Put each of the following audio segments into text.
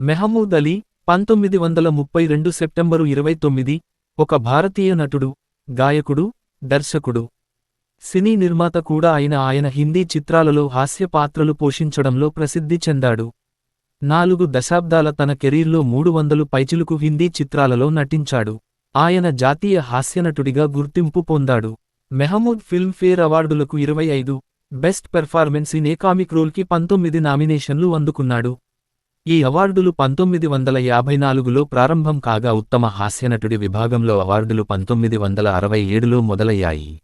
మెహమూద్ అలీ పంతొమ్మిది వందల ముప్పై రెండు సెప్టెంబరు ఇరవై తొమ్మిది ఒక భారతీయ నటుడు గాయకుడు దర్శకుడు. సినీ నిర్మాత కూడా అయిన ఆయన హిందీ చిత్రాలలో హాస్య పాత్రలు పోషించడంలో ప్రసిద్ధి చెందాడు. నాలుగు దశాబ్దాల తన కెరీర్లో మూడు వందలు పైచిలుకు హిందీ చిత్రాలలో నటించాడు. ఆయన జాతీయ హాస్యనటుడిగా గుర్తింపు పొందాడు. మెహమూద్ ఫిల్మ్ఫేర్ అవార్డులకు ఇరవై ఐదు best performance in a comic రోల్కి పంతొమ్మిది నామినేషన్లు అందుకున్నాడు. ఈ అవార్డులు పంతొమ్మిది వందల యాభై నాలుగులో ప్రారంభం కాగా ఉత్తమ హాస్యనటుడి విభాగంలో అవార్డులు పంతొమ్మిది వందల అరవై ఏడులో మొదలయ్యాయి.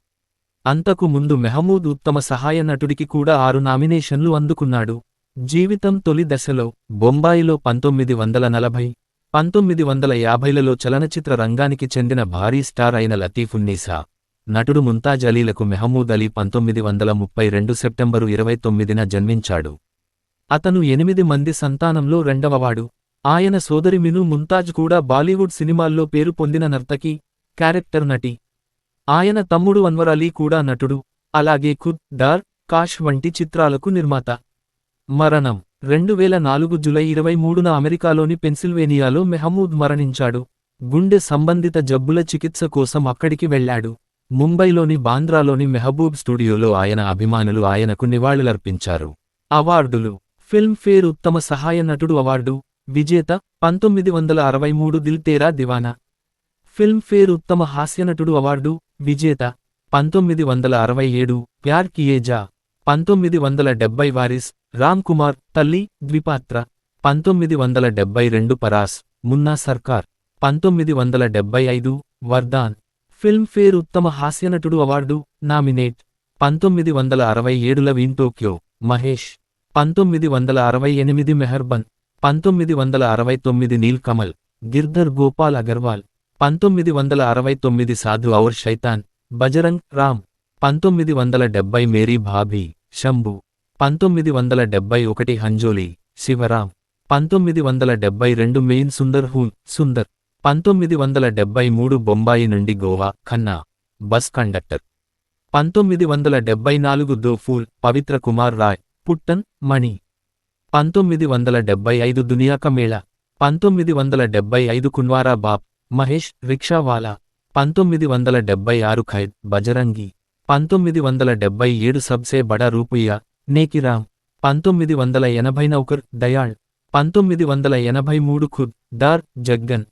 అంతకు ముందు మెహమూద్ ఉత్తమ సహాయ నటుడికి కూడా ఆరు నామినేషన్లు అందుకున్నాడు. జీవితం తొలి దశలో బొంబాయిలో పంతొమ్మిది వందల నలభై పంతొమ్మిది వందల యాభైలలో చలనచిత్ర రంగానికి చెందిన భారీ స్టార్ అయిన లతీఫున్నీసా నటుడు ముంతాజ్ అలీలకు మెహమూద్ అలీ పంతొమ్మిది వందల ముప్పై రెండు సెప్టెంబరు ఇరవై తొమ్మిదిన జన్మించాడు. అతను ఎనిమిది మంది సంతానంలో రెండవవాడు. ఆయన సోదరి మిను ముంతాజ్ కూడా బాలీవుడ్ సినిమాల్లో పేరు పొందిన నర్తకి క్యారెక్టర్ నటి. ఆయన తమ్ముడు అన్వర్ అలీ కూడా నటుడు. అలాగే ఖుద్ డార్ కాష్ వంటి చిత్రాలకు నిర్మాత. మరణం రెండు వేల నాలుగు జులై ఇరవై మూడున అమెరికాలోని పెన్సిల్వేనియాలో మెహమూద్ మరణించాడు. గుండె సంబంధిత జబ్బుల చికిత్స కోసం అక్కడికి వెళ్ళాడు ముంబైలోని బాంద్రాలోని మెహబూబ్ స్టూడియోలో ఆయన అభిమానులు ఆయనకు నివాళులర్పించారు. అవార్డులు ఫిల్మ్ఫేర్ ఉత్తమ సహాయ నటుడు అవార్డు విజేత పంతొమ్మిది వందల అరవై మూడు దిల్ తేరా దివానా. ఫిల్మ్ఫేర్ ఉత్తమ హాస్యనటుడు అవార్డు విజేత పంతొమ్మిది వందల అరవై ఏడు ప్యార్ కియేజా పంతొమ్మిది వందల డెబ్బై వారిస్ రామ్ కుమార్ తల్లి ద్విపాత్ర పంతొమ్మిది వందల డెబ్బై రెండు పరాస్ మున్నా సర్కార్ పంతొమ్మిది వందల డెబ్బై ఐదు వర్దాన్ ఫిల్మ్ఫేర్ ఉత్తమ హాస్యనటుడు అవార్డు నామినేట్ పంతొమ్మిది వందల అరవై ఏడుల వీన్ టోక్యో మహేష్. పంతొమ్మిది వందల అరవై ఎనిమిది మెహర్బన్ పంతొమ్మిది వందల అరవై తొమ్మిది నీల్ కమల్ గిర్ధర్ గోపాల్ అగర్వాల్ పంతొమ్మిది వందల అరవై తొమ్మిది సాధు ఔర్ శైతాన్ బజరంగ్ రామ్ పంతొమ్మిది వందల డెబ్బై మేరీ భాభీ శంభు పంతొమ్మిది వందల డెబ్బై ఒకటి హంజోలి శివరాం పంతొమ్మిది వందల డెబ్బై రెండు మెయిన్ సుందర్ హూన్ సుందర్ పంతొమ్మిది వందల డెబ్బై మూడు బొంబాయి నుండి గోవా ఖన్నా బస్ కండక్టర్ పంతొమ్మిది వందల డెబ్బై నాలుగు దోఫూల్ పవిత్ర కుమార్ రాయ్ పుట్టన్ మణి. పంతొమ్మిది వందల డెబ్బై ఐదు దునియాక మేళ. పంతొమ్మిది వందల డెబ్బై ఐదు కున్వారా బాప్ మహేష్ రిక్షావాలా పంతొమ్మిది వందల డెబ్బై ఆరు ఖైద్ బజరంగి. పంతొమ్మిది వందల డెబ్బై ఏడు సబ్సే బడా రూపుయ్య నేకిరామ్ పంతొమ్మిది వందల ఎనభై నౌకర్ దయాళ్. పంతొమ్మిది వందల ఎనభై మూడు ఖుద్ దార్ జగ్గన్.